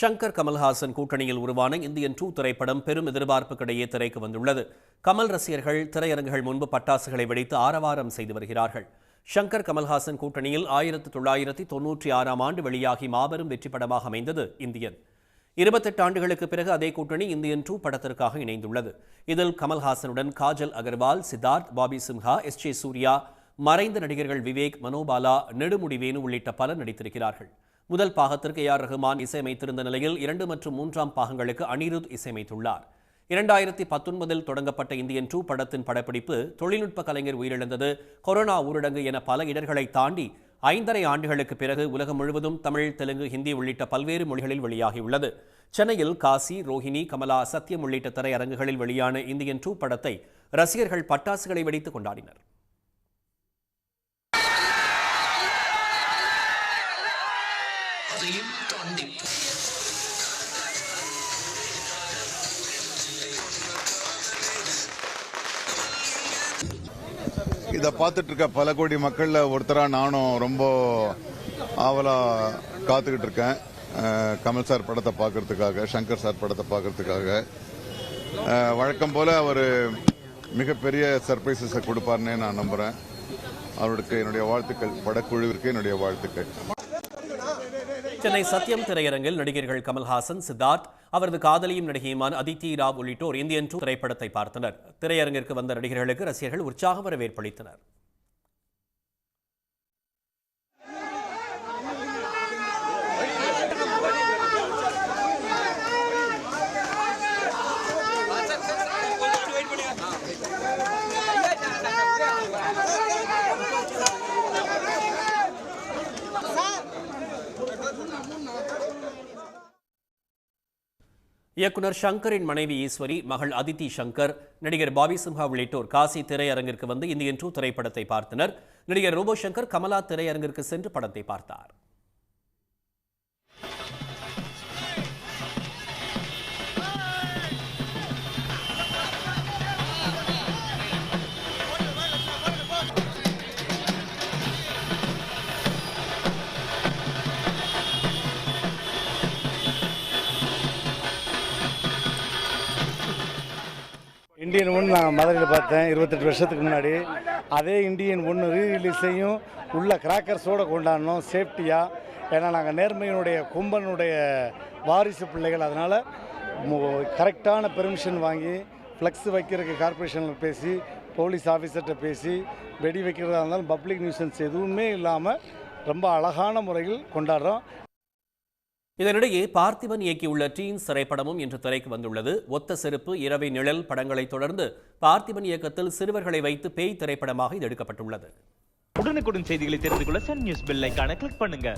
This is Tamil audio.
ஷங்கர் கமல்ஹாசன் கூட்டணியில் உருவான இந்தியன் டூ திரைப்படம் பெரும் எதிர்பார்ப்புக்கிடையே திரைக்கு வந்துள்ளது. கமல் ரசிகர்கள் திரையரங்குகள் முன்பு பட்டாசுகளை வெடித்து ஆரவாரம் செய்து வருகிறார்கள். ஷங்கர் கமல்ஹாசன் கூட்டணியில் ஆயிரத்து தொள்ளாயிரத்தி தொன்னூற்றி ஆறாம் ஆண்டு வெளியாகி மாபெரும் வெற்றி படமாக அமைந்தது இந்தியன். இருபத்தெட்டு ஆண்டுகளுக்கு பிறகு அதே கூட்டணி இந்தியன் டூ படத்திற்காக இணைந்துள்ளது. இதில் கமல்ஹாசனுடன் காஜல் அகர்வால் சித்தார்த் பாபி சிம்ஹா எஸ் ஜே சூர்யா மறைந்த நடிகர்கள் விவேக் மனோபாலா நெடுமுடிவேனு உள்ளிட்ட பலர் நடித்திருக்கிறார்கள். முதல் பாகத்திற்கு ஏஆர் ரஹ்மான் இசையமைத்திருந்த நிலையில் இரண்டு மற்றும் மூன்றாம் பாகங்களுக்கு அனிருத் இசையமைத்துள்ளார். இரண்டாயிரத்தி பத்தொன்பதில் தொடங்கப்பட்ட இந்தியன் டூ படத்தின் படப்பிடிப்பு தொழில்நுட்ப கலைஞர் உயிரிழந்தது. கொரோனா ஊரடங்கு என பல இடர்களை தாண்டி ஐந்தரை ஆண்டுகளுக்கு பிறகு உலகம் முழுவதும் தமிழ் தெலுங்கு ஹிந்தி உள்ளிட்ட பல்வேறு மொழிகளில் வெளியாகியுள்ளது. சென்னையில் காசி ரோஹிணி கமலா சத்யம் உள்ளிட்ட திரையரங்குகளில் வெளியான இந்தியன் டூ படத்தை ரசிகர்கள் பட்டாசுகளை வெடித்து கொண்டாடினர். அதையும் தாண்டி இதை பார்த்துட்டு இருக்க பல கோடி மக்களில் ஒருத்தராக நானும் ரொம்ப ஆவலாக காத்துக்கிட்டு இருக்கேன் கமல் சார் படத்தை பார்க்கறதுக்காக சங்கர் சார் படத்தை பார்க்கறதுக்காக. வழக்கம் போல் அவர் மிகப்பெரிய சர்ப்ரைசஸை கொடுப்பார்னே நான் நம்புகிறேன் அவருக்கு என்னுடைய வாழ்த்துக்கள். படக்குழுவிற்கு என்னுடைய வாழ்த்துக்கள். சென்னை சத்யம் திரையரங்கில் நடிகர்கள் கமல்ஹாசன் சித்தார்த் அவரது காதலியும் நடிகையுமான அதித்தி ராவ் உள்ளிட்டோர் இந்தியன் டூ திரைப்படத்தை பார்த்தனர். திரையரங்கிற்கு வந்த நடிகர்களுக்கு ரசிகர்கள் உற்சாக வரவேற்பளித்தனர் இயக்குனர் ஷங்கரின் மனைவி ஈஸ்வரி மகள் அதித்தி ஷங்கர் நடிகர் பாபி சிம்ஹா உள்ளிட்டோர் காசி திரையரங்கிற்கு வந்து இந்தியன் டூ திரைப்படத்தை பார்த்தனர். நடிகர் ரோபோ சங்கர் கமலா திரையரங்கிற்கு சென்று படத்தை பார்த்தார். இந்தியன் ஒன் நான் மதுரையில் பார்த்தேன் இருபத்தெட்டு வருஷத்துக்கு முன்னாடி. அதே இந்தியன் ஒன்று ரீ ரிலீஸையும் உள்ள கிராக்கர்ஸோடு கொண்டாடணும் சேஃப்டியாக ஏன்னா நாங்கள் நேர்மையினுடைய கும்பனுடைய வாரிசு பிள்ளைகள். அதனால் கரெக்டான பெர்மிஷன் வாங்கி ஃப்ளெக்ஸ் வைக்கிறதுக்கு கார்ப்பரேஷனில் பேசி போலீஸ் ஆஃபீஸர்கிட்ட பேசி வெடி வைக்கிறதா இருந்தாலும் பப்ளிக் நியூசன்ஸ் எதுவுமே இல்லாமல் ரொம்ப அழகான முறையில் கொண்டாடுறோம். இதனிடையே பார்த்திபன் இயக்கியுள்ள டீன்ஸ் திரைப்படமும் இன்று திரைக்கு வந்துள்ளது. ஒத்த செருப்பு இரவை நிழல் படங்களை தொடர்ந்து பார்த்திபன் இயக்கத்தில் சிறுவர்களை வைத்து பேய் திரைப்படமாக இது எடுக்கப்பட்டுள்ளது. உடனுக்குடன் செய்திகளை தெரிந்து கொள்ள சன் நியூஸ் பெல் கிளிக் பண்ணுங்க.